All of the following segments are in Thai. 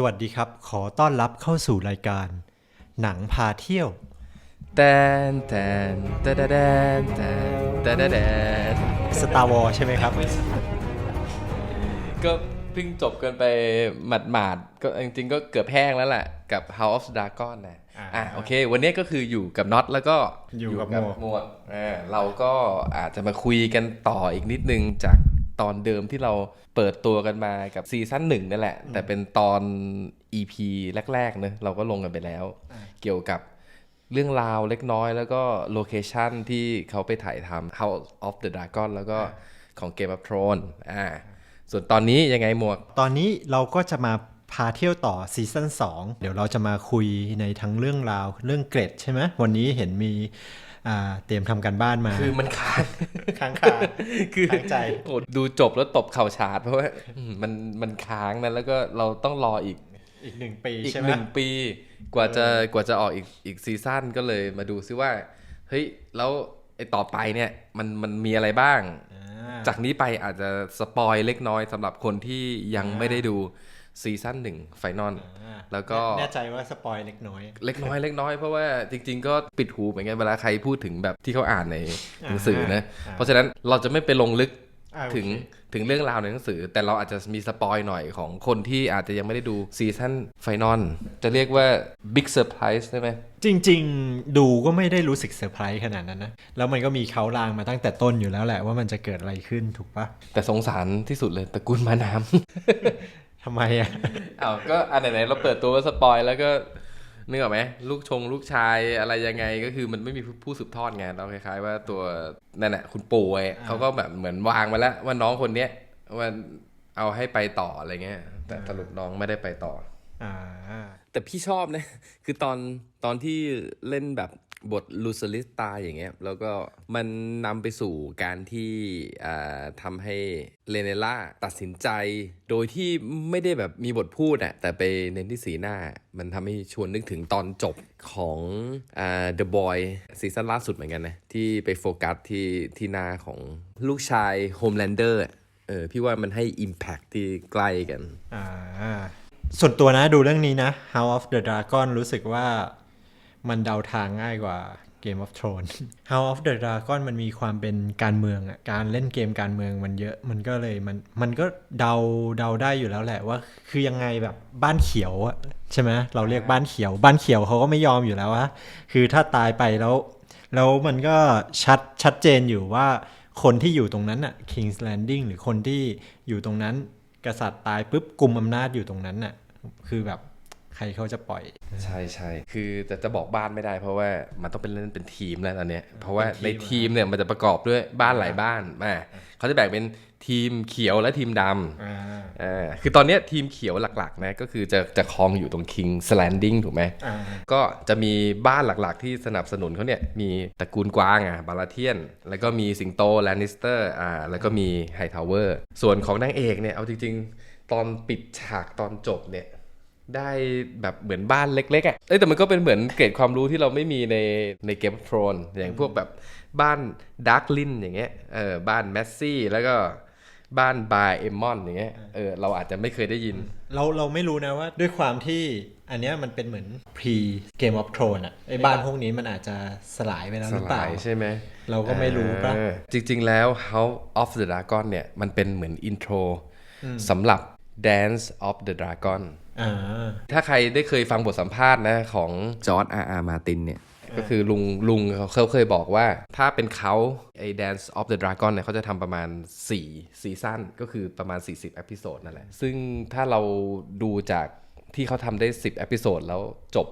สวัสดีครับ ขอต้อนรับเข้าสู่รายการ หนังพาเที่ยว แตนแตนแตนแตนแตนแตนสตาร์วอลใช่ไหมครับ ก็เพิ่งจบกันไปหมาดๆก็จริงๆก็เกือบแห้งแล้วแหละกับ House of Dragon นะอ่าะโอเค วันนี้ก็คืออยู่กับน็อตแล้วก็อยู่กับหมวดหมวกเราก็อาจจะมาคุยกันต่ออีกนิดนึงจาก ตอนเดิมที่เราเปิดตัวกันมากับซีซั่นหนึ่งนั่นแหละ แต่เป็นตอน EP แรกๆเนอะเราก็ลงกันไปแล้ว เกี่ยวกับเรื่องราวเล็กน้อยแล้วก็โลเคชันที่เขาไปถ่ายทำ House of the Dragon แล้วก็ของ Game of Thrones อ่าส่วนตอนนี้ยังไงหมวก ตอนนี้เราก็จะมาพาเที่ยวต่อซีซั่น2 เดี๋ยวเราจะมาคุยในทั้งเรื่องราวเรื่องเกรดใช่ไหมวันนี้เห็นมีอ่า เตรียมทำกันบ้านมา คือมันค้างค้างคาคือค้างใจโอ้ดูจบแล้วตบเข่าชาร์จเพราะว่าอืมมันมันค้างนะแล้วก็เราต้องรออีกอีกหนึ่งปีอีกใช่ไหมหนึ่งปี กว่าจะกว่าจะออกอีกอีกซีซั่นก็เลยมาดูซิว่า เฮ้ย แล้วไอ้ต่อไปเนี่ยมันมันมีอะไรบ้างอ่าจากนี้ไปอาจจะสปอยเล็กน้อยสำหรับคนที่ยังไม่ได้ดู ซีซั่นหนึ่งไฟนอลอ่าแล้วก็แน่ใจว่าสปอยเล็กน้อย เล็กน้อยเล็กน้อยเพราะว่าจริง ๆ ก็ปิดหูเหมือนกันเวลาใครพูดถึงแบบที่เขาอ่านในหนังสือนะอ่าเพราะฉะนั้นเราจะไม่ไปลงลึกอ่าโอเคถึงถึงเรื่องราวในหนังสือ แต่เราอาจจะมีสปอยหน่อยของคนที่อาจจะยังไม่ได้ดูซีซั่นไฟนอลจะเรียกว่าบิ๊กเซอร์ไพรส์ได้ไหมจริง ๆ ดูก็ไม่ได้รู้สึกเซอร์ไพรส์ขนาดนั้นนะ แล้วมันก็มีเขาลางมาตั้งแต่ต้นอยู่แล้วแหละว่ามันจะเกิดอะไรขึ้นถูกปะแต่สงสารที่สุดเลยตระกูลมาน้ ทำไมอะำอ้าวก็อันไหนๆเราเปิดตัวว่าสปอยแล้วก็นึกออกไหมลูกชงลูกชายอะไรยังไงก็คือมันไม่มีผู้สืบทอดไงเราคล้ายๆ ว่าตัวนั่นแหละคุณปู่ไอ้เขาก็แบบเหมือนวางมาแล้วว่าน้องคนเนี้ยว่าเอาให้ไปต่ออะไรเงี้ย แต่สรุปน้องไม่ได้ไปต่ออ่าแต่พี่ชอบนะคือตอนตอนที่เล่นแบบ บทลูซลิสตาอย่างเงี้ยแล้วก็มันนำไปสู่การที่ทำให้เลเนล่าตัดสินใจ โดยที่ไม่ได้แบบมีบทพูดอะแต่ไปเน้นที่สีหน้า มันทำให้ชวนนึกถึงตอนจบของอ่า The Boy ซีซั่นล่าสุดเหมือนกันนะ ที่ไปโฟกัสที่ที่หน้าของลูกชายโฮมแลนเดอร์เออพี่ว่ามันให้ Impact ที่ใกล้กัน อ่าส่วนตัวนะดูเรื่องนี้นะ House of the Dragon รู้สึกว่า มันเดาทางง่ายกว่า Game of Thrones House of the Dragon มันมีความเป็นการเมืองอะการเล่นเกมการเมืองมันเยอะมันก็เลยมันมันก็เดาเดาได้อยู่แล้วแหละว่า คือยังไงแบบบ้านเขียวอะใช่ไหมเราเรียกบ้านเขียว บ้านเขียวเขาก็ไม่ยอมอยู่แล้วว่าคือถ้าตายไปแล้ว แล้วมันก็ชัดชัดเจนอยู่ว่าคนที่อยู่ตรงนั้นน่ะ King's Landing หรือคนที่อยู่ตรงนั้น กษัตริย์ตายปุ๊บกลุ่มอำนาจอยู่ตรงนั้นน่ะคือแบบ ใครเขาจะปล่อย ใช่ใช่คือแต่จะบอกบ้านไม่ได้ เพราะว่ามันต้องเป็นเล่นเป็นทีมแล้วตอนเนี้ยเพราะว่าเป็นทีมในทีมเนี่ยมันจะประกอบด้วยบ้านหลายบ้านมาเขาจะแบ่งเป็นทีมเขียวและทีมดำอ่าอ่าคือตอนเนี้ยทีมเขียวหลักๆนะก็คือจะจะครองอยู่ตรง King's Landing ถูกไหมอ่าก็จะมีบ้านหลักๆที่สนับสนุนเขาเนี่ยมีตระกูลกวางอะบาลาเทียน แล้วก็มีสิงโตแลนนิสเตอร์อ่าแล้วก็มีไฮทาวเวอร์ส่วนของนางเอกเนี่ยเอาจริงๆ ตอนปิดฉากตอนจบเนี่ย ได้แบบเหมือนบ้านเล็กๆอะเอ้ยแต่มันก็เป็นเหมือนเกร็ดความรู้ที่เราไม่มีในในเกมโ r รนอย่างพวกแบบบ้านดาร์กลินอย่างเงี้ยเออบ้านแมสซี่แล้วก็บ้านบาร์เอมอนอย่างเงี้ยเออเราอาจจะไม่เคยได้ยิน เราเราไม่รู้นะว่าด้วยความที่อันเนี้ยมันเป็นเหมือน pre Game of Thrones อะไอ้บ้านพวกนี้มันอาจจะสลายไปแล้วสหรือเปล่าลายใช่ไหมเราก็ไม่รู้ปะเออจริง ๆ แล้ว House of the Dragon เนี่ยมันเป็นเหมือนอินโทรสำหรับ Dance of the Dragon อ่า ถ้าใครได้เคยฟังบทสัมภาษณ์นะของจอร์ดอาร์อาร์มาตินเนี่ยก็คือลุงลุงเขาเขาเคยบอกว่า ถ้าเป็นเขาไอ้ Dance of the Dragon เนี่ยเขาจะทำประมาณ 4 ซีซั่นก็คือประมาณ 40เอพิโซดนั่นแหละ ซึ่งถ้าเราดูจากที่เขาทำได้ 10เอพิโซดแล้วจบ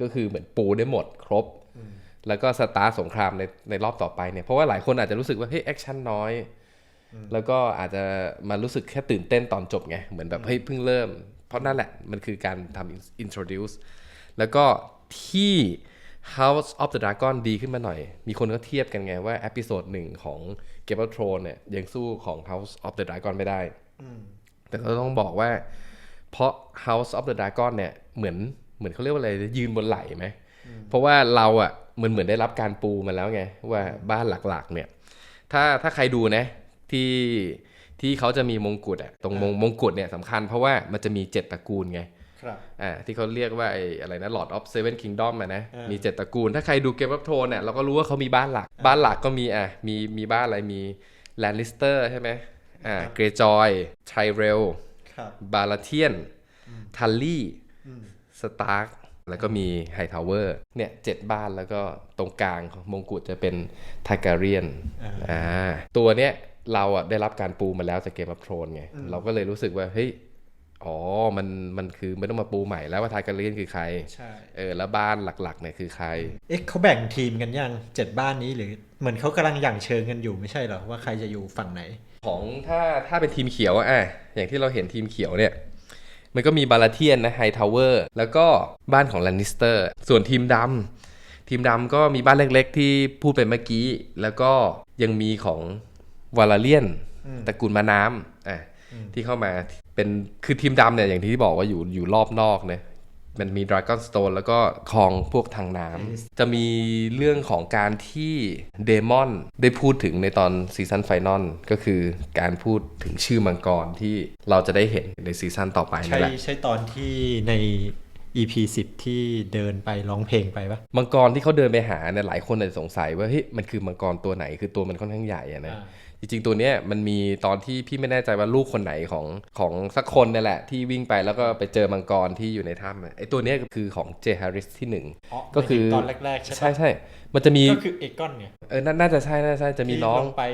ก็คือเหมือนปูได้หมดครบ แล้วก็สตาร์ทสงครามในในรอบต่อไปเนี่ย เพราะว่าหลายคนอาจจะรู้สึกว่า เฮ้ยแอคชั่นน้อย แล้วก็อาจจะมารู้สึกแค่ตื่นเต้นตอนจบไง เหมือนแบบเฮ้ยเพิ่งเริ่ม เพราะนั่นแหละมันคือการทำ introduce แล้วก็ที่ House of the Dragon ดีขึ้นมาหน่อย มีคนก็เทียบกันไงว่าเอพิโซดหนึ่งของ Game of Thrones เนี่ยยังสู้ของ House of the Dragon ไม่ได้ แต่ก็ต้องบอกว่า เพราะ House of the Dragon เนี่ยเหมือนเหมือนเขาเรียกว่าอะไรยืนบนไหลไหม เพราะว่าเราอะเหมือนเหมือนได้รับการปูมาแล้วไง ว่าบ้านหลักๆเนี่ย ถ้าถ้าใครดูนะที่ ที่เขาจะมีมงกุฎอะตรงมงมงกุฎเนี่ยสำคัญเพราะว่ามันจะมีเจ็ดตระกูลไงครับอ่าที่เขาเรียกว่าไอ้อะไรนะ Lord of Seven Kingdom อะนะเออมีเจ็ดตระกูล ถ้าใครดู Game of Thrones เนี่ยเราก็รู้ว่าเขามีบ้านหลัก บ้านหลักก็มีอะมีมีบ้านอะไรมี Lannister ใช่ไหมอ่า Greyjoy Tyrell ครับบาลาเทียนทัลลี่สตาร์กแล้วก็มีไฮทาวเวอร์เนี่ยเจ็ดบ้านแล้วก็ตรงกลางของมงกุฎจะเป็นทาการเรียนอ่าตัวเนี้ย เราอะได้รับการปูมาแล้วจากเกม of อ r o n ไง เราก็เลยรู้สึกว่าเฮ้ยอ๋อ มัน มันคือไม่ต้องมาปูใหม่แล้วว่าทาการเรียนคือใคร ใช่ เออ แล้วบ้านหลักๆเนี่ยคือใคร เอ๊ะเขาแบ่งทีมกันยังเจ็ดบ้านนี้หรือ เหมือนเขากำลังหยั่งเชิงกันอยู่ไม่ใช่เหรอ ว่าใครจะอยู่ฝั่งไหน ของถ้า ถ้าเป็นทีมเขียวอะอะ อย่างที่เราเห็นทีมเขียวเนี่ย มันก็มีบาลาเทียนนะไฮทาวเวอร์ แล้วก็บ้านของแลนนิสเตอร์ ส่วนทีมดำทีมดำก็มีบ้านเล็ก ๆ ที่พูดไปเมื่อกี้ แล้วก็ยังมีของ วาลาเลียนตระกูลมาน้ำอะที่เข้ามาเป็นคือทีมดำเนี่ยอย่างที่บอกว่าอยู่อยู่รอบนอกเนี่ยมันมีดราก้อนสโตนแล้วก็คลองพวกทางน้ำจะมีเรื่องของการที่เดมอนได้พูดถึงในตอนซีซันไฟนอลก็คือการพูดถึงชื่อมังกรที่เราจะได้เห็นในซีซันต่อไปนั่ใช่นแหละใช่ตอนที่ใน EP 10 ที่เดินไปร้องเพลงไปปะมังกรที่เขาเดินไปหาเนี่ยหลายคนอาจจะสงสัยว่าเฮ้ยมันคือมังกรตัวไหนคือตัวมันค่อนข้างใหญ่อะนะอ่า จริงๆตัวเนี้ยมันมีตอนที่พี่ไม่แน่ใจว่าลูกคนไหนของของสักคนเนี่ยแหละ ที่วิ่งไปแล้วก็ไปเจอมังกรที่อยู่ในถ้ำอะไอตัวเนี้ยคือของเจฮาริสที่หนึ่งก็คือตอนแรกๆใช่ปะใช่ใช่มันจะมีก็คือเอกอนเนี่ยเออนาน่าจะใช่น่าจะใช่จะมีที่น้องลงไป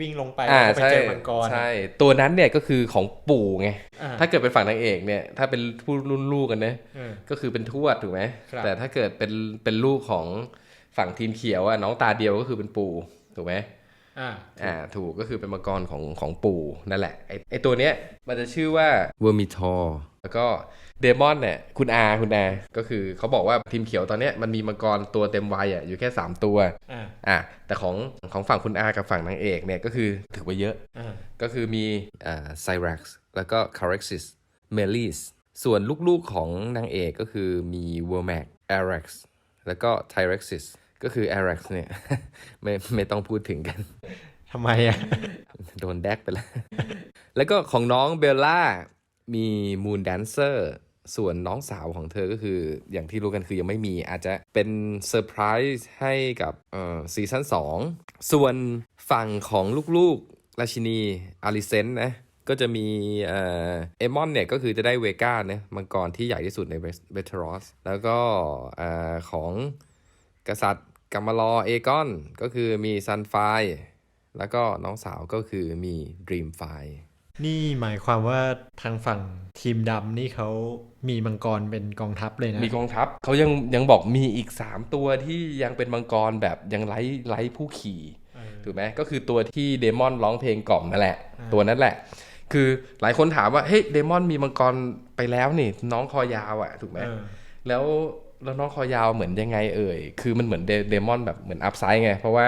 วิ่งลงไปอ่าแล้วก็ไปใช่เจอมังกรใช่ตัวนั้นเนี่ยก็คือของปู่ไงอ่าถ้าเกิดเป็นฝั่งนางเอกเนี่ยถ้าเป็นผู้รุ่นลูกกันนะเออก็คือเป็นทวดถูกไหมครับแต่ถ้าเกิดเป็นเป็นลูกของฝั่งทีมเขียวอะน้องตาเดียวก็คือเป็นปู่ถูกไหม อ่าอ่าถูกก็คือเป็นมังกรของของปู่นั่นแหละไอไอตัวเนี้ยมันจะชื่อว่าเวอร์มิทอร์แล้วก็เดมอนเนี่ยคุณอาคุณอาก็คือเขาบอกว่าทีมเขียวตอนเนี้ยมันมีมังกรตัวเต็มวัยอะอยู่แค่ 3 ตัวอ่าอะแต่ของของฝั่งคุณอากับฝั่งนางเอกเนี่ยก็คือถือว่าเยอะอ่าก็คือมีอ่าไซรักซ์แล้วก็คาร็กซิสเมลิสส่วนลูกๆของนางเอกก็คือมีเวอร์แมกแอร็กซ์แล้วก็ไทร็กซิส ก็คือแอร็กซ์เนี่ยไม่ไม่ต้องพูดถึงกันทำไมอะ โดนแดกไปแล้ว แล้วก็ของน้องเบลล่ามีมูนแดนเซอร์ส่วนน้องสาวของเธอก็คืออย่างที่รู้กันคือยังไม่มีอาจจะเป็นเซอร์ไพรส์ให้กับเอ่อซีซั่น2 ส่วนฝั่งของลูกๆ ราชินีอาริเซนนะ ก็จะมีเอ่อเอมอนเนี่ย ก็คือจะได้เวก้านะมังกรที่ใหญ่ที่สุดในเวเทรอสแล้วก็เอ่อของกษัตริย์ กัมมาลอเอกอนก็คือมีซันไฟแล้วก็น้องสาวก็คือมี Dream f i นี่หมายความว่าทางฝั่งทีมดำนี่เขามีมังกรเป็นกองทัพเลยนะ มีกองทัพเขายังยังบอกมีอีก 3 ตัวที่ยังเป็นมังกรแบบยังไร้ไร้ผู้ขี่เออถูกไหมก็คือตัวที่เดมอนร้องเพลงกล่อมนั่นแหละอ่าตัวนั้นแหละ คือหลายคนถามว่าเฮ้ยเดมอนมีมังกรไปแล้วนี่ น้องคอยาวอะถูกไหมเออแล้ว แล้วน้องคอยาวเหมือนยังไงเอ่ย คือมันเหมือนเดเดมอนแบบเหมือนอัพไซด์ไง เพราะว่า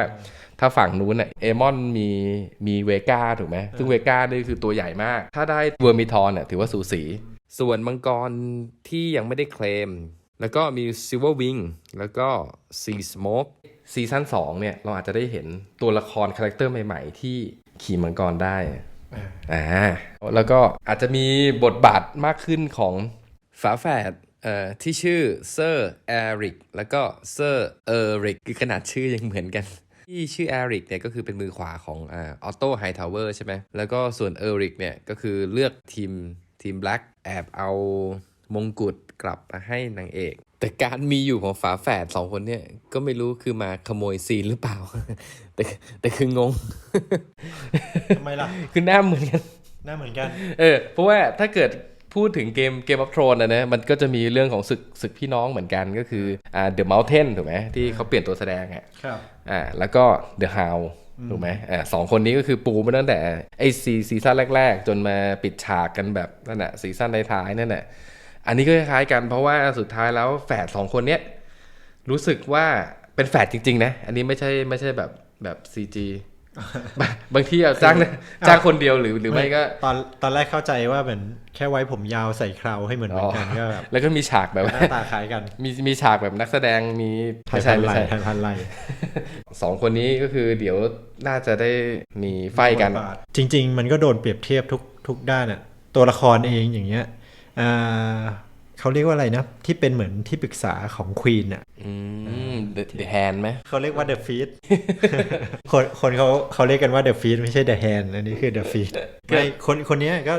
ถ้าฝั่งนู้นน่ะเอมอนมีมีเวก้าถูกไหมซึ่งเวก้านี่คือตัวใหญ่มาก ถ้าได้เวอร์มิทอนเนี่ยถือว่าสูสี ส่วนมังกรที่ยังไม่ได้เคลม แล้วก็มีซิลเวอร์วิงแล้วก็ซีสโมกซีซั่น2เนี่ยเราอาจจะได้เห็นตัวละครคาแรคเตอร์ใหม่ๆ ที่ขี่มังกรได้อ่าอ่าแล้วก็อาจจะมีบทบาทมากขึ้นของฝาแฝดเอ่อ ที่ชื่อเซอร์แอริกแล้วก็เซอร์เอริกคือขนาดชื่อยังเหมือนกัน ที่ชื่อแอริกเนี่ยก็คือเป็นมือขวาของอ่าออโต้ไฮทาวเวอร์ใช่ไหมแล้วก็ส่วนเอริกเนี่ยก็คือเลือกทีมทีมแบล็กแอบเอามงกุฎกลับมาให้นางเอก แต่การมีอยู่ของฝาแฝดสองคนเนี่ยก็ไม่รู้คือมาขโมยซีนหรือเปล่า แต่แต่คืองงทำไมล่ะคือหน้าเหมือนกันน่าเหมือนกัน เออเพราะว่าถ้าเกิด พูดถึงเกมเกมออฟทรอนนะนะมันก็จะมีเรื่องของศึกศึกพี่น้องเหมือนกันก็คืออ่าเดอะเมลเทนถูกไหมที่เขาเปลี่ยนตัวแสดงอะครับอ่าแล้วก็เดอะฮาวถูกไหมอ่าสองคนนี้ก็คือปูมาตั้งแต่ไอซีซีซั่นแรก ๆ จนมาปิดฉากกันแบบนั่นแหะซีซั่นท้ายๆนั่นแหละอันนี้ก็คล้ายๆกันเพราะว่าสุดท้ายแล้วแฝดสองคนเนี้ยรู้สึกว่าเป็นแฝดจริง ๆ นะ อันนี้ไม่ใช่ไม่ใช่แบบแบบซีจี บางทีเอาจ้างจ้างคนเดียวหรือหรือไม่ก็ ตอนตอนแรกเข้าใจว่าเหมือนแค่ไว้ผมยาวใส่เคราให้เหมือนเหมือนกันก็แบบแล้วก็มีฉากแบบหว่าน้าตาคล้ายกัน มีมีฉากแบบนักแสดงมีไทยไม่ใช่พันไม่ไหลใช่ไทยพันไหลสองคนนี้ก็คือเดี๋ยวน่าจะได้มีไฟกัน จริง ๆ มันก็โดนเปรียบเทียบทุกทุกด้านอะตัวละครเองอย่างเงี้ยอ่าเขาเรียกว่าอะไรนะ ที่เป็นเหมือนที่ปรึกษาของควีนอะอืม the the hand ไหมเขาเรียกว่า The Feed คนคนเขาเขาเรียกกันว่า The Feed ไม่ใช่ The Hand อันนี้คือ The Feed ไม่คนคนเนี้ยก็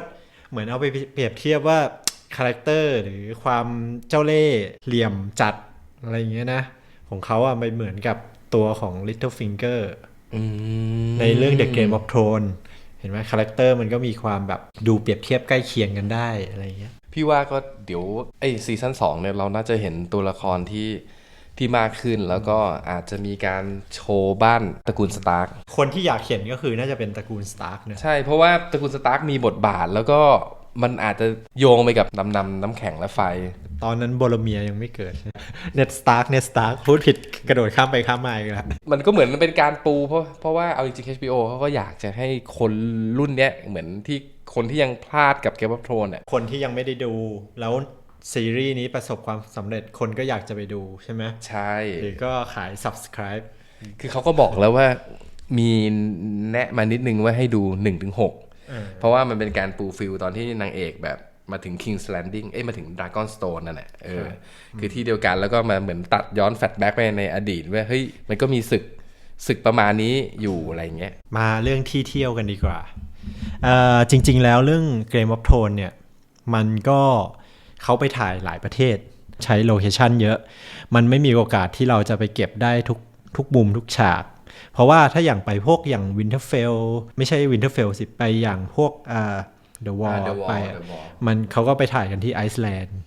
เหมือนเอาไปเปรียบเทียบว่าคาแรคเตอร์หรือความเจ้าเล่ห์เหลี่ยมจัดอะไรอย่างเงี้ยนะ ของเขาอะไม่เหมือนกับตัวของ Littlefinger อืมในเรื่อง The Game of Thrones เห็นไหมคาแรคเตอร์มันก็มีความแบบดูเปรียบเทียบใกล้เคียงกันได้อะไรอย่างเงี้ยพี่ว่าก็เดี๋ยวไอ้ซีซั่นสองเนี่ยเราน่าจะเห็นตัวละครที่ ที่มากขึ้นแล้วก็อาจจะมีการโชว์บ้านตระกูลสตาร์กคนที่อยากเขียนก็คือน่าจะเป็นตระกูล Stark นะใช่ เพราะว่าตระกูลสตาร์กมีบทบาทแล้วก็มันอาจจะโยงไปกับน้ำนำน้ำแข็งและไฟ ตอนนั้นโบโลเมียยังไม่เกิดเน็ตสตาร์กเน็ตสตาร์กพูดผิดกระโดดข้ามไปข้ามมาอีกแล้วมันก็เหมือนเป็นการปูเพราะเพราะว่าเอาจริงๆ HBO เขาก็อยากจะให้คนรุ่นเนี้ยเหมือนที่คนที่ยังพลาดกับ Game of Thrones อะคนที่ยังไม่ได้ดูแล้ว ซีรีส์นี้ประสบความสำเร็จคนก็อยากจะไปดูใช่ไหมใช่หรือก็ขาย subscribe คือเขาก็บอกแล้วว่ามีแนะมานิดนึงว่าให้ดู 1-6เออเพราะว่ามันเป็นการปูฟิลตอนที่นางเอกแบบมาถึง King's Landing เอ้ยมาถึง Dragon Stone นั่นแหละเออคือที่เดียวกันแล้วก็มาเหมือนตัดย้อนแฟลชแบ็กไปในอดีตว่าเฮ้ยมันก็มีศึกศึกประมาณนี้อยู่อะไรเงี้ย มาเรื่องที่เที่ยวกันดีกว่าเอ่อจริง ๆ แล้วเรื่อง Game of Thrones เนี่ย มันก็ เขาไปถ่ายหลายประเทศ ใช้โลเคชันเยอะ มันไม่มีโอกาสที่เราจะไปเก็บได้ทุกทุกมุมทุกฉาก เพราะว่าถ้าอย่างไปพวกอย่าง Winterfell ไม่ใช่ Winterfell สิไปอย่างพวกอ่า The Wall อ่า The Wall ไปอะ The Wall มันเขาก็ไปถ่ายกันที่ไอซ์แลนด์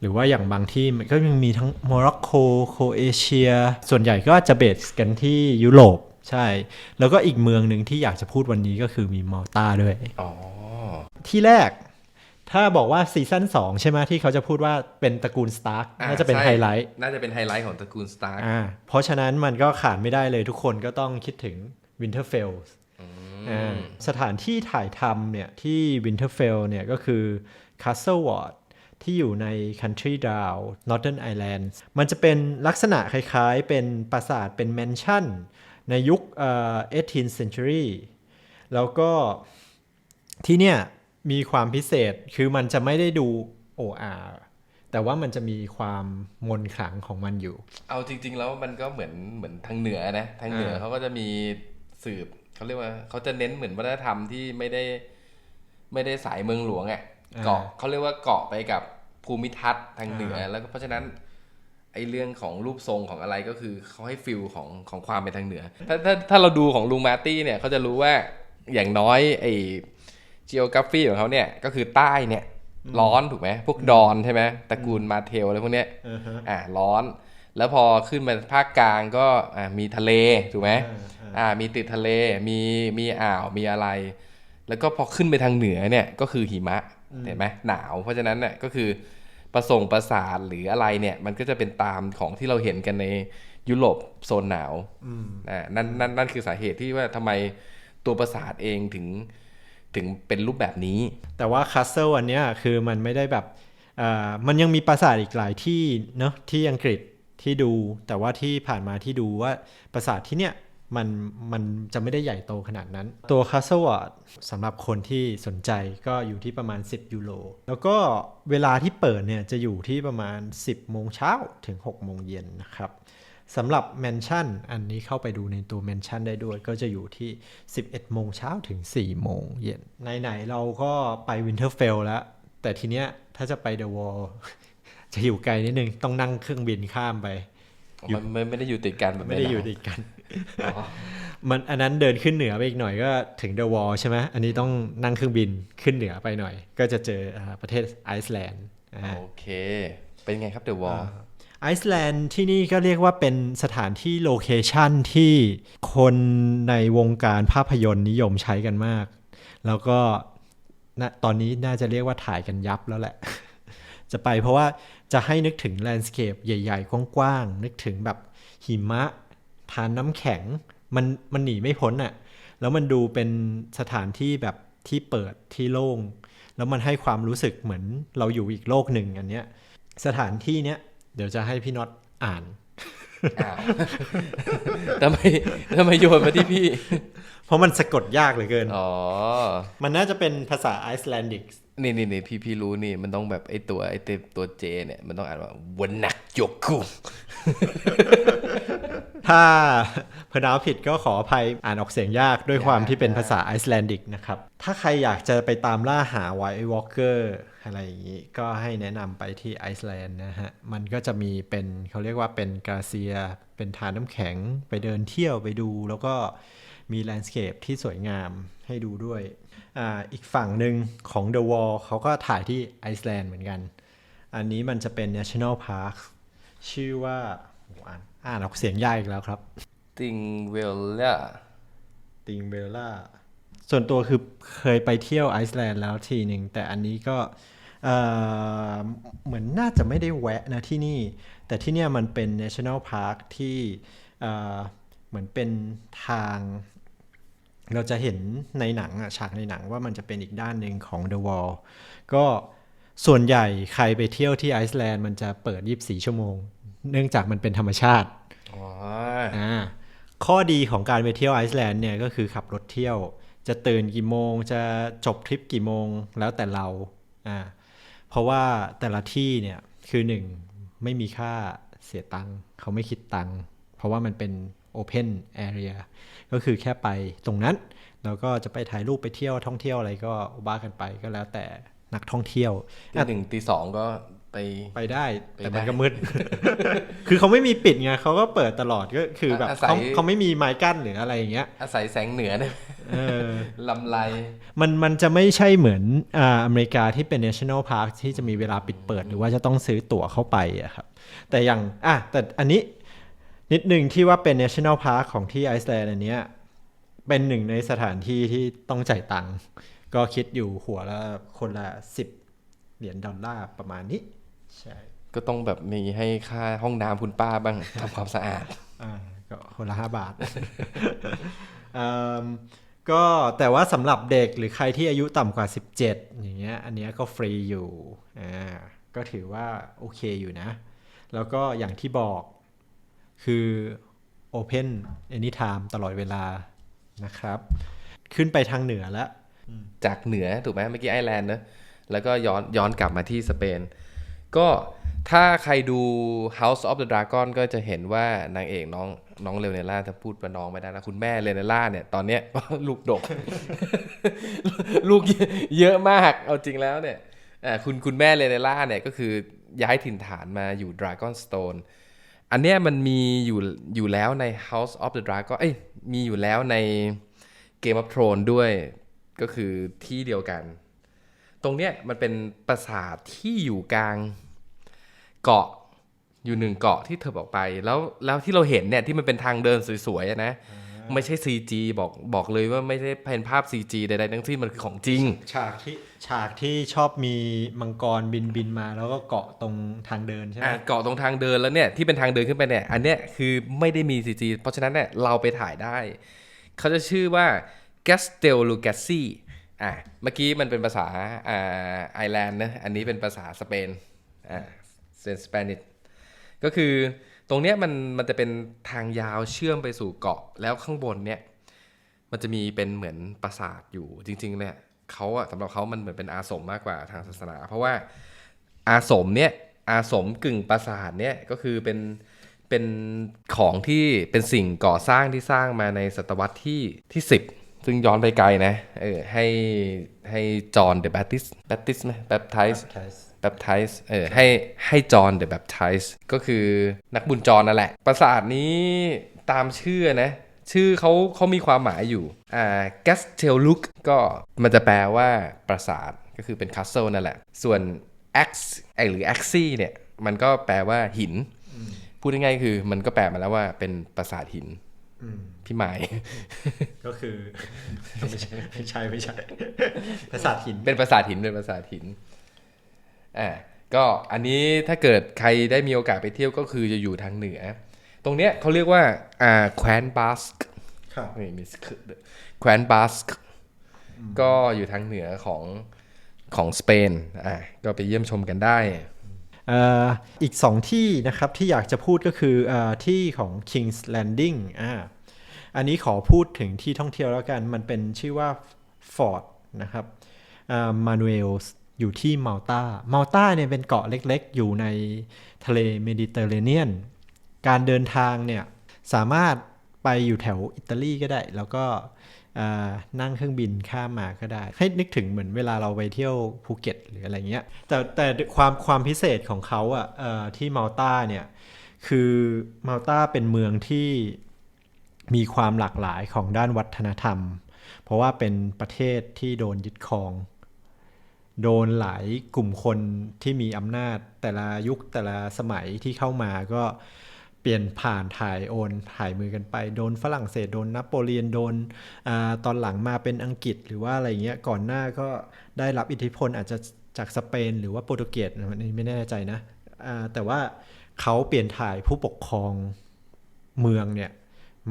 หรือว่าอย่างบางที่มันก็ยังมีทั้งโมร็อกโกโครเอเชีย ส่วนใหญ่ก็จะเบสกันที่ยุโรปใช่ แล้วก็อีกเมืองหนึ่งที่อยากจะพูดวันนี้ก็คือมีมัลตาด้วยอ๋อที่แรก ถ้าบอกว่าซีซั่น2ใช่ไหมที่เขาจะพูดว่าเป็นตระกูลสตาร์กอ่าน่าจะเป็นใช่ไฮไลท์น่าจะเป็นไฮไลท์ของตระกูลสตาร์อ่าเพราะฉะนั้นมันก็ขาดไม่ได้เลยทุกคนก็ต้องคิดถึง Winterfell อ่าสถานที่ถ่ายทำเนี่ยที่ Winterfell เนี่ยก็คือ Castle Ward ที่อยู่ใน Country Down Northern Ireland มันจะเป็นลักษณะคล้ายๆ เป็นปราสาทเป็นแมนชั่น ในยุคเอ่อ 18th century แล้วก็ที่เนี่ย มีความพิเศษคือมันจะไม่ได้ดูโออาแต่ว่ามันจะมีความมนต์ขลังของมันอยู่ เอาจริง ๆ แล้วมันก็เหมือนเหมือนทางเหนือนะทางเหนืออ่าเขาก็จะมีสืบเขาเรียกว่าเขาจะเน้นเหมือนวัฒนธรรมที่ไม่ได้ ไม่ได้สายเมืองหลวงอะ่ะเกาะเขาเรียกว่าเกาะไปกับภูมิทัศน์ทางเหนือ แล้วก็เพราะฉะนั้นไอเรื่องของรูปทรงของอะไรก็คือเขาให้ฟิลของของความเป็นทางเหนือ ถ้าถ้าถ้าเราดูของลุงมาร์ตี้เนี่ยเขาจะรู้ว่าอย่างน้อยไอ geography ของเขาเนี่ยก็คือใต้เนี่ยร้อนถูกไหมพวกดอนใช่ไหมตระกูลมาเทลอะไรพวกเนี้ยอ่าฮะอ่าร้อน แล้วพอขึ้นมาภาคกลางก็อ่ามีทะเลถูกไหมอ่าอ่าอ่ามีติดทะเลมีมีอ่าวมีอะไร แล้วก็พอขึ้นไปทางเหนือเนี่ยก็คือหิมะเห็นไหมหนาว เพราะฉะนั้นเนี่ยก็คือประสงประสาทหรืออะไรเนี่ย มันก็จะเป็นตามของที่เราเห็นกันในยุโรปโซนหนาวอ่านั่นนั่นนั่นคือสาเหตุที่ว่าทำไมตัวประสาทเองถึง ถึงเป็นรูปแบบนี้ แต่ว่าคาสเซิลอันเนี้ยคือมันไม่ได้แบบมันยังมีปราสาทอีกหลายที่เนาะที่อังกฤษที่ดู แต่ว่าที่ผ่านมาที่ดูว่าปราสาทที่เนี้ยมันมันจะไม่ได้ใหญ่โตขนาดนั้น ตัวคาสเซิลสำหรับคนที่สนใจก็อยู่ที่ประมาณ 10 ยูโร แล้วก็เวลาที่เปิดเนี่ยจะอยู่ที่ประมาณ 10 โมงเช้าถึง 6 โมงเย็นนะครับ สำหรับแมนชั่นอันนี้เข้าไปดูในตัวแมนชั่นได้ด้วย ก็จะอยู่ที่ 11 โมงเช้าถึง 4 โมงเย็นไหนๆเราก็ไปวินเทอร์เฟลแล้ว แต่ทีเนี้ยถ้าจะไปเดอะวอลจะอยู่ไกลนิดนึง ต้องนั่งเครื่องบินข้ามไปมันไม่ไม่ได้อยู่ติดกันแบบไม่ได้อยู่ในหนังติดกันมันอันนั้นเดินขึ้นเหนือไปอีกหน่อยก็ถึงเดอะวอลใช่ไหมอันนี้ต้องนั่งเครื่องบินขึ้นเหนือไปหน่อย ก็จะเจออ่าประเทศไอซ์แลนด์อ่าโอเค เป็นไงครับเดอะวอล ไอซ์แลนด์ที่นี่ก็เรียกว่าเป็นสถานที่โลเคชันที่คนในวงการภาพยนตร์นิยมใช้กันมาก แล้วก็ตอนนี้น่าจะเรียกว่าถ่ายกันยับแล้วแหละ จะไปเพราะว่าจะให้นึกถึงแลนด์สเคปใหญ่ๆ กว้างๆ นึกถึงแบบหิมะทานน้ำแข็ง มันมันหนีไม่พ้นอะ่ะ แล้วมันดูเป็นสถานที่แบบที่เปิดที่โล่ง แล้วมันให้ความรู้สึกเหมือนเราอยู่อีกโลกหนึ่งอันเนี้ย สถานที่เนี้ย เดี๋ยวจะให้พี่น็อตอ่านอ้าวทำไมทำไมโยนมาที่พี่ เพราะมันสะกดยากเหลือเกิน อ๋อ มันน่าจะเป็นภาษาไอซ์แลนดิก นี่นี่นี่พี่พี่รู้นี่มันต้องแบบไอตัวไอเตตัวเจเนี่ยมันต้องอ่านว่าวันนักโยกุถ้าเพนเอาผิดก็ขออภัยอ่านออกเสียงยากด้วยความที่เป็นภาษาไอซ์แลนดิกนะครับ ถ้าใครอยากจะไปตามล่าหาไวท์วอล์กเกอร์อะไรอย่างนี้ ก็ให้แนะนำไปที่ไอซ์แลนด์นะฮะ มันก็จะมีเป็นเขาเรียกว่าเป็นกาเซีย เป็นทานน้ำแข็งไปเดินเที่ยวไปดู แล้วก็มีแลนด์สเคปที่สวยงามให้ดูด้วย อ่าอีกฝั่งหนึ่งของ The Wall เขาก็ถ่ายที่ไอซ์แลนด์เหมือนกัน อันนี้มันจะเป็น National Park ชื่อว่าโอ้อ่านอ่านออกเสียงยากอีกแล้วครับติงเวลล่าติงเบลล่าส่วนตัวคือเคยไปเที่ยวไอซ์แลนด์แล้วทีหนึ่งแต่อันนี้ก็เอ่อเหมือนน่าจะไม่ได้แวะนะที่นี่ แต่ที่เนี่ยมันเป็น National Park ที่เอ่อเหมือนเป็นทาง เราจะเห็นในหนังอะฉากในหนังว่ามันจะเป็นอีกด้านหนึ่งของ The Wall ก็ส่วนใหญ่ใครไปเที่ยวที่ไอซ์แลนด์มันจะเปิด 24 ชั่วโมง เนื่องจากมันเป็นธรรมชาติอ๋ออ่าข้อดีของการไปเที่ยวไอซ์แลนด์เนี่ยก็คือขับรถเที่ยว จะตื่นกี่โมง จะจบทริปกี่โมงแล้วแต่เราอ่าเพราะว่าแต่ละที่เนี่ยคือหนึ่งไม่มีค่าเสียตังค์เขาไม่คิดตังค์เพราะว่ามันเป็น Open Area ก็คือแค่ไปตรงนั้น แล้วก็จะไปถ่ายรูปไปเที่ยวท่องเที่ยวอะไรก็บ้ากันไปก็แล้วแต่นักท่องเที่ยวตีหนึ่งตีสองก็ไปไปได้แต่ไปได้มันก็มืด คือเขาไม่มีปิดไงเขาก็เปิดตลอดก็คือแบบอาศัยเขาเขาไม่มีไม้กั้นหรืออะไรอย่างเงี้ย อาศัยแสงเหนือเนี่ยเออลำไรมันมันจะไม่ใช่เหมือนอ่าอเมริกาที่เป็น national park ที่จะมีเวลาปิดเปิด หรือว่าจะต้องซื้อตั๋วเข้าไปอะครับ แต่อย่างอะแต่อันนี้ นิดหนึ่งที่ว่าเป็น national park ของที่ไอซ์แลนด์อันเนี้ยเป็นหนึ่งในสถานที่ที่ต้องจ่ายตังค์ก็คิดอยู่หัวละคนละสิบเหรียญดอลลาร์ประมาณนี้ ใช่ ก็ต้องแบบมีให้ค่าห้องน้ำคุณป้าบ้าง ทำความสะอาดอ่าก็คนละห้าบาทอืมก็แต่ว่าสำหรับเด็กหรือใครที่อายุต่ำกว่า 17 อย่างเงี้ยอันเนี้ยก็ฟรีอยู่อ่าก็ถือว่าโอเคอยู่นะ แล้วก็อย่างที่บอก คือ Open Anytime ตลอดเวลานะครับ ขึ้นไปทางเหนือแล้ว จากเหนือถูกไหมเมื่อกี้ไอร์แลนด์นะแล้วก็ย้อนย้อนกลับมาที่สเปน ก็ถ้าใครดู House of the Dragon ก็จะเห็นว่านางเอกน้องน้องเลเนล่าจะพูดว่าน้องไม่ได้นะคุณแม่เลเนล่าเนี่ย ตอนเนี้ยลูกดก ลูกเยอะมาก เอาจริงแล้วเนี่ยคุณคุณแม่เลเนล่าเนี่ยก็คือย้ายถิ่นฐานมาอยู่ Dragon Stone อันเนี้ยมันมีอยู่อยู่แล้วใน House of the Dragon เอ้ยมีอยู่แล้วใน Game of Thrones ด้วยก็คือที่เดียวกัน ตรงเนี้ยมันเป็นปราสาทที่อยู่กลางเกาะอยู่หนึ่งเกาะที่เธอบอกไป แล้วแล้วที่เราเห็นเนี่ยที่มันเป็นทางเดินสวยๆอะนะ ไม่ใช่ CG บอกบอกเลยว่าไม่ได้เป็นภาพ CG ใดๆทั้งสิ้นมันคือของจริง ฉากที่ฉากที่ชอบมีมังกรบินบินมาแล้วก็เกาะตรงทางเดินใช่ไหมอะเกาะตรงทางเดินแล้วเนี่ยที่เป็นทางเดินขึ้นไปเนี่ยอันเนี้ยคือไม่ได้มี CG เพราะฉะนั้นเนี่ยเราไปถ่ายได้ เขาจะชื่อว่า Castel l u g a s i อะเมื่อกี้มันเป็นภาษาอ่าไอร์แลนด์นะอันนี้เป็นภาษาสเปนอ่าเป็นสเปนิชก็คือ ตรงเนี้ยมันมันจะเป็นทางยาวเชื่อมไปสู่เกาะแล้วข้างบนเนี่ยมันจะมีเป็นเหมือนปราสาทอยู่จริง ๆ เนี่ยเขาอะสำหรับเขามันเหมือนเป็นอาสมมากกว่าทางศาสนา เพราะว่าอาสมเนี่ยอาสมกึ่งปราสาทเนี่ยก็คือเป็นเป็นของที่เป็นสิ่งก่อสร้างที่สร้างมาในศตวรรษที่ที่10ซึ่งย้อนไปไกลนะเออให้ให้จอห์นเดอะแบปติสแบปติสไหมแบปไทส์ แบปไทส์เออให้ให้จอห์นเดอะแบปไทส์ก็คือนักบุญจรนั่นแหละ ปราสาทนี้ตามชื่อนะ ชื่อเขาเขามีความหมายอยู่อ่า g a s t e l l u k ก็มันจะแปลว่าปราสาทก็คือเป็น castle นั่นแหละ ส่วน ax ไอหรือ axi เนี่ยมันก็แปลว่าหิน พูดง่ายๆคือมันก็แปลมาแล้วว่าเป็นปราสาทหินพี่หมาย ก็คือไม่ใช่ไม่ใช่ไม่ใช่ภาษาทหินเป็นปราสาทหินเป็นปราสาทหิน อ่าก็อันนี้ถ้าเกิดใครได้มีโอกาสไปเที่ยวก็คือจะอยู่ทางเหนือ ตรงเนี้ยเขาเรียกว่าอ่าแคว้นบาสกครับไม่มีสกด้วยแคว้นบาสกก็อยู่ทางเหนือของของสเปนอ่าก็ไปเยี่ยมชมกันได้เอ่ออีก 2 ที่นะครับที่อยากจะพูดก็คือเออที่ของ King's Landing อ่าอันนี้ขอพูดถึงที่ท่องเที่ยวแล้วกัน มันเป็นชื่อว่า Fort นะครับมานูเอล อยู่ที่มาลตามาลตาเนี่ยเป็นเกาะเล็กๆ อยู่ในทะเลเมดิเตอร์เรเนียน การเดินทางเนี่ยสามารถไปอยู่แถวอิตาลีก็ได้ แล้วก็นั่งเครื่องบินข้ามมาก็ได้ ให้นึกถึงเหมือนเวลาเราไปเที่ยวภูเก็ตหรืออะไรเงี้ย แต่แต่ความความพิเศษของเขาอะ่ะที่มาลตาเนี่ยคือมาลตาเป็นเมืองที่มีความหลากหลายของด้านวัฒนธรรม เพราะว่าเป็นประเทศที่โดนยึดครอง โดนหลายกลุ่มคนที่มีอำนาจแต่ละยุคแต่ละสมัยที่เข้ามาก็เปลี่ยนผ่านถ่ายโอนถ่ายมือกันไป โดนฝรั่งเศสโดนนโปเลียนโดนอตอนหลังมาเป็นอังกฤษหรือว่าอะไรเงี้ยก่อนหน้าก็ได้รับอิทธิพลอาจจะจากสเปนหรือว่าโปรตุเกสอันนี้ไม่แน่ใจนะแต่ว่าเขาเปลี่ยนถ่ายผู้ปกครองเมืองเนี่ย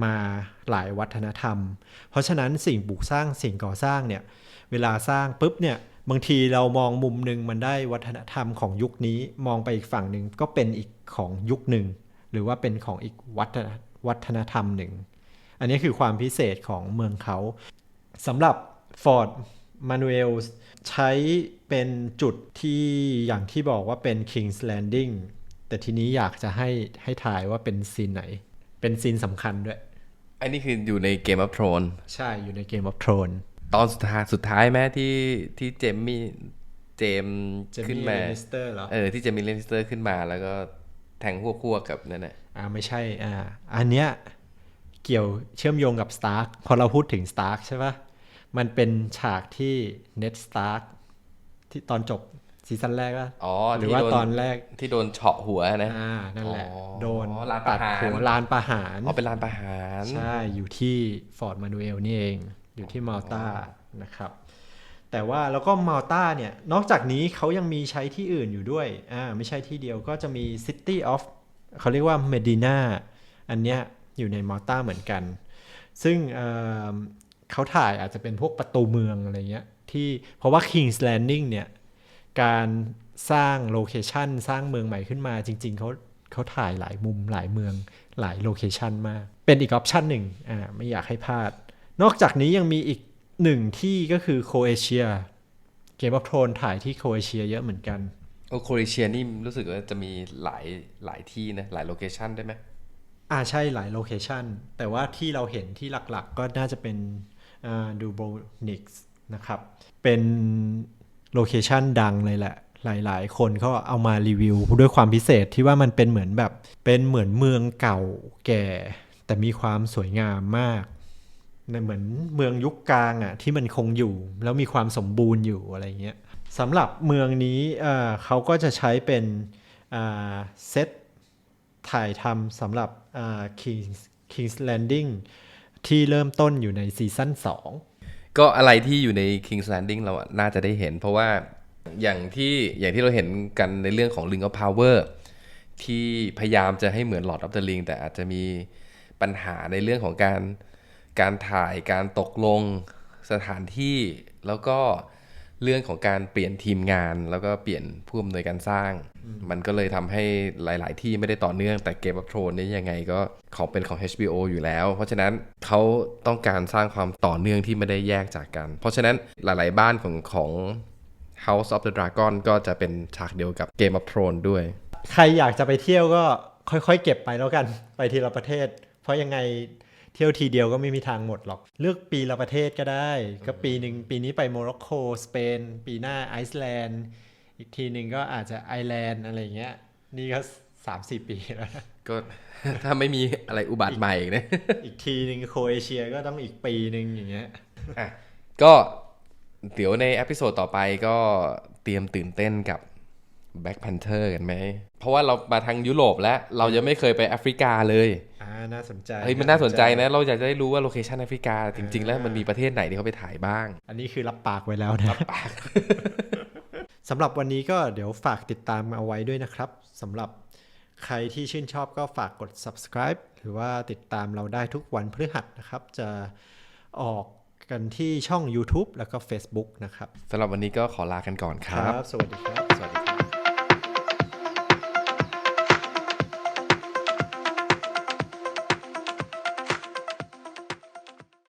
มาหลายวัฒนธรรม เพราะฉะนั้นสิ่งปลูกสร้างสิ่งก่อสร้างเนี่ยเวลาสร้างปุ๊บเนี่ย บางทีเรามองมุมหนึ่งมันได้วัฒนธรรมของยุคนี้มองไปอีกฝั่งหนึ่งก็เป็นอีกของยุคหนึ่ง หรือว่าเป็นของอีกวัฒนวัฒนธรรมหนึ่ง อันนี้คือความพิเศษของเมืองเขาสำหรับ Fort Manuel ใช้เป็นจุดที่อย่างที่บอกว่าเป็น King's Landing แต่ทีนี้อยากจะให้ให้ถ่ายว่าเป็นซีนไหน เป็นซีนสำคัญด้วย อันนี้คืออยู่ใน Game of Thrones ใช่อยู่ใน Game of Thrones ตอนสุดท้ายสุดท้ายแม้ที่ที่เจมมี่เจมส์จะขึ้นมีมาเลสเตอร์เหรอเออที่เจมี่เลนสเตอร์ขึ้นมา แล้วก็แทงหัวคั่วกับนั่นแหละอ่าไม่ใช่อ่าอันเนี้ยเกี่ยวเชื่อมโยงกับ Stark พอเราพูดถึง Stark ใช่ปะมันเป็นฉากที่ Ned Stark ที่ตอนจบซีซั่นแรกอะอ๋อหรือที่ว่าโดนตอนแรกที่โดนเฉาะหัวนะอ่านั่นแหละอ๋อโดนลานประตัดหารหัวลานประหารอ๋อเป็นลานประหารใช่อยู่ที่ฟอร์ดมานูเอลนี่เอง อยู่ที่มาลตานะครับ แต่ว่าแล้วก็มาลตาเนี่ยนอกจากนี้เขายังมีใช้ที่อื่นอยู่ด้วยอ่าไม่ใช่ที่เดียวก็จะมี City of เขาเรียกว่า Medina อันเนี้ยอยู่ในมาลตาเหมือนกัน ซึ่งเอ่อเขาถ่ายอาจจะเป็นพวกประตูเมืองอะไรเงี้ยที่เพราะว่า King's Landing เนี่ยการสร้างโลเคชันสร้างเมืองใหม่ขึ้นมาจริง ๆเขาเขาถ่ายหลายมุมหลายเมืองหลายโลเคชันมาก เป็นอีกออปชันหนึ่งอ่าไม่อยากให้พลาด นอกจากนี้ยังมีอีกหนึ่งที่ก็คือโคเอเชีย เกม of อ h r o n e ถ่ายที่โคเอเชียเยอะเหมือนกัน โอโครเอเชียนี่รู้สึกว่าจะมีหลายหลายที่นะ หลายโลเคชันได้ไหมอ่าใช่หลายโลเคชันแต่ว่าที่เราเห็นที่หลักๆ ก็น่าจะเป็นดูโบนิกส์นะครับ เป็นโลเคชันดังเลยแหละ หลายๆ คนก็เอามารีวิวด้วยความพิเศษที่ว่ามันเป็นเหมือนแบบ เป็นเหมือนเมืองเก่าแก่ แต่มีความสวยงามมาก เหมือนเมืองยุคกลางอะที่มันคงอยู่ แล้วมีความสมบูรณ์อยู่อะไรเงี้ยสำหรับเมืองนี้เขาก็จะใช้เป็นเซตถ่ายทำสำหรับ Kings Kings Landing ที่เริ่มต้นอยู่ในซีซั่น2 ก็อะไรที่อยู่ใน King's Landing เราน่าจะได้เห็น เพราะว่าอย่างที่อย่างที่เราเห็นกันในเรื่องของ Ring of Power ที่พยายามจะให้เหมือน Lord of the Ring แต่อาจจะมีปัญหาในเรื่องของการ การถ่ายการตกลงสถานที่แล้วก็เรื่องของการเปลี่ยนทีมงาน แล้วก็เปลี่ยนผู้อำนวยการสร้าง มันก็เลยทำให้หลาย ๆ ที่ไม่ได้ต่อเนื่องแต่ Game of Thrones นี่ยังไงก็ของเป็นของ HBO อยู่แล้ว เพราะฉะนั้นเขาต้องการสร้างความต่อเนื่องที่ไม่ได้แยกจากกัน เพราะฉะนั้นหลาย ๆ บ้านของของ House of the Dragon ก็จะเป็นฉากเดียวกับ Game of Thrones ด้วย ใครอยากจะไปเที่ยวก็ค่อย ๆ เก็บไปแล้วกัน ไปทีละประเทศ เพราะยังไง เที่ยวทีเดียวก็ไม่มีทางหมดหรอก เลือกปีละประเทศก็ได้ ก็ปีหนึ่งปีนี้ไปโมร็อกโกสเปน ปีหน้าไอซ์แลนด์อีกทีหนึ่งก็อาจจะไอร์แลนด์อะไรเงี้ย นี่ก็สามสี่ปีแล้วนะก็ถ้าไม่มีอะไรอุบัติใหม่อีกนะอีกทีหนึ่งโครเอเชียก็ต้องอีกปีหนึ่งอย่างเงี้ยอะก็เดี๋ยวในเอพิโซดต่อไปก็เตรียมตื่นเต้นกับ Black Panther กันไหม เพราะว่าเรามาทางยุโรปแล้ว เรายังไม่เคยไปแอฟริกาเลย อ่า น่าสนใจ เฮ้ย มันน่าสนใจนะ เราอยากจะได้รู้ว่าโลเคชันแอฟริกา จริง ๆ แล้วมันมีประเทศไหนที่เขาไปถ่ายบ้าง อันนี้คือรับปากไว้แล้วนะสำหรับวันนี้ก็เดี๋ยวฝากติดตามเอาไว้ด้วยนะครับ สำหรับใครที่ชื่นชอบก็ฝากกด subscribe หรือว่าติดตามเราได้ทุกวันพฤหัสนะครับ จะออกกันที่ช่อง YouTube แล้วก็ Facebook นะครับ สำหรับวันนี้ก็ขอลากันก่อนครับ สวัสดีครับ